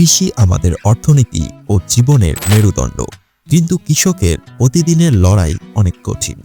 কৃষি আমাদের অর্থনীতি ও জীবনের মেরুদণ্ড। কিন্তু কৃষকের প্রতিদিনের লড়াই অনেক কঠিন।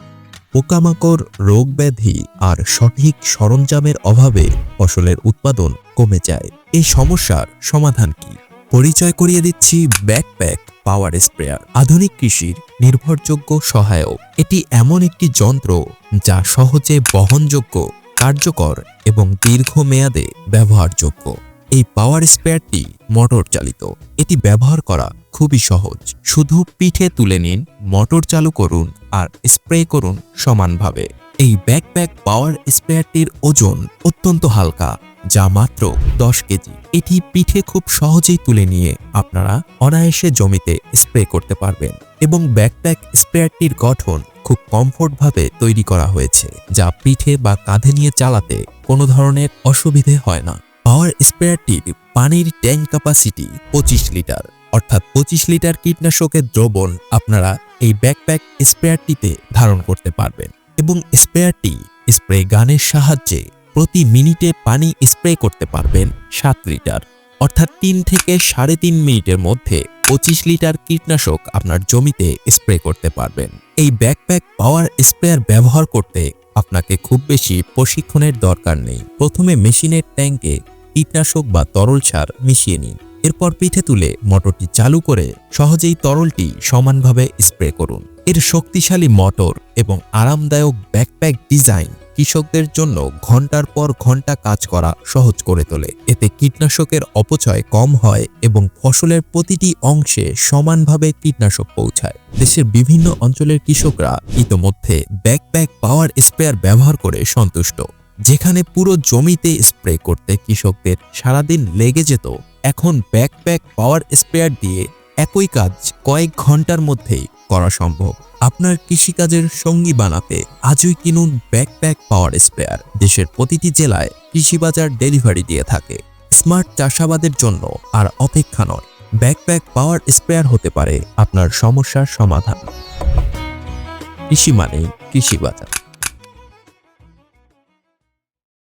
পোকামাকড়, রোগ ব্যাধি আর সঠিক সরঞ্জামের অভাবে ফসলের উৎপাদন কমে যায়। এই সমস্যার সমাধান কি? পরিচয় করিয়ে দিচ্ছি ব্যাকপ্যাক পাওয়ার স্প্রেয়ার। আধুনিক কৃষির নির্ভরযোগ্য সহায়ক। এটি এমন একটি যন্ত্র যা সহজে বহনযোগ্য, কার্যকর এবং দীর্ঘমেয়াদে ব্যবহারযোগ্য। এই পাওয়ার স্পেয়ারটি মোটর চালিত। এটি ব্যবহার করা খুবই সহজ। শুধু পিঠে তুলে নিন মোটর চালু করুন আর স্প্রে করুন সমানভাবে। এই ব্যাকপ্যাক পাওয়ার স্প্রেয়ারটির ওজন অত্যন্ত হালকা, যা মাত্র দশ কেজি। এটি পিঠে খুব সহজেই তুলে নিয়ে আপনারা অনায়াসে জমিতে স্প্রে করতে পারবেন এবং ব্যাকপ্যাক স্প্রেয়ারটির গঠন খুব কমফোর্টভাবে তৈরি করা হয়েছে, যা পিঠে বা কাঁধে নিয়ে চালাতে কোনো ধরনের অসুবিধে হয় না। পাওয়ার স্প্রেয়ারটির পানির ট্যাঙ্ক ক্যাপাসিটি পঁচিশ লিটার। অর্থাৎ পঁচিশ লিটার কীটনাশকের দ্রবণ আপনারা এই ব্যাকপ্যাক স্প্রেয়ারটিতে ধারণ করতে পারবেন এবং স্প্রেয়ারটি স্প্রে গানের সাহায্যে প্রতি মিনিটে পানি স্প্রে করতে পারবেন সাত লিটার। অর্থাৎ তিন থেকে সাড়ে তিন মিনিটের মধ্যে পঁচিশ লিটার কীটনাশক আপনার জমিতে স্প্রে করতে পারবেন। এই ব্যাকপ্যাক পাওয়ার স্প্রেয়ার ব্যবহার করতে আপনাকে খুব বেশি প্রশিক্ষণের দরকার নেই। প্রথমে মেশিনের ট্যাঙ্কে কীটনাশক বা তরল সার মিশিয়ে নিন। এরপর পিঠে তুলে মোটরটি চালু করে সহজেই তরলটি সমানভাবে স্প্রে করুন। এর শক্তিশালী মোটর এবং আরামদায়ক ব্যাকপ্যাক ডিজাইন কৃষকদের জন্য ঘণ্টার পর ঘণ্টা কাজ করা সহজ করে তোলে। এতে কীটনাশকের অপচয় কম হয় এবং ফসলের প্রতিটি অংশে সমানভাবে কীটনাশক পৌঁছায়। দেশের বিভিন্ন অঞ্চলের কৃষকরা ইতোমধ্যে ব্যাকপ্যাক পাওয়ার স্প্রেয়ার ব্যবহার করে সন্তুষ্ট। যেখানে পুরো জমিতে স্প্রে করতে কৃষকদের সারাদিন লেগে যেত, এখন ব্যাকপ্যাক পাওয়ার স্প্রেয়ার দিয়ে একই কাজ কয়েক ঘণ্টার মধ্যেই করা সম্ভব। আপনার কৃষিকাজের সঙ্গী বানাতে আজই কিনুন ব্যাকপ্যাক পাওয়ার স্প্রেয়ার দেশের প্রতিটি জেলায় কৃষি বাজার ডেলিভারি দিয়ে থাকে। স্মার্ট চাষাবাদের জন্য আর অপেক্ষা নয় ব্যাকপ্যাক পাওয়ার স্প্রেয়ার হতে পারে আপনার সমস্যার সমাধান। কৃষি মানেই কৃষি বাজার